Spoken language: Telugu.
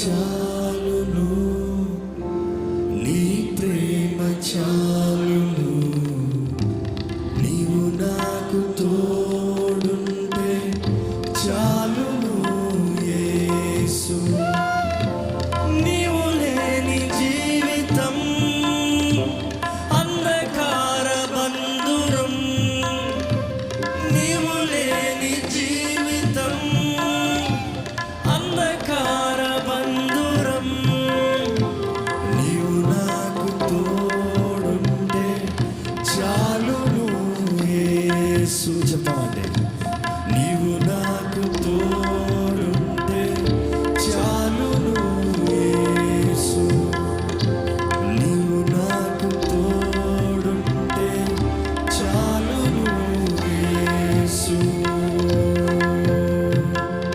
చాలును. నీ ప్రేమ చాలు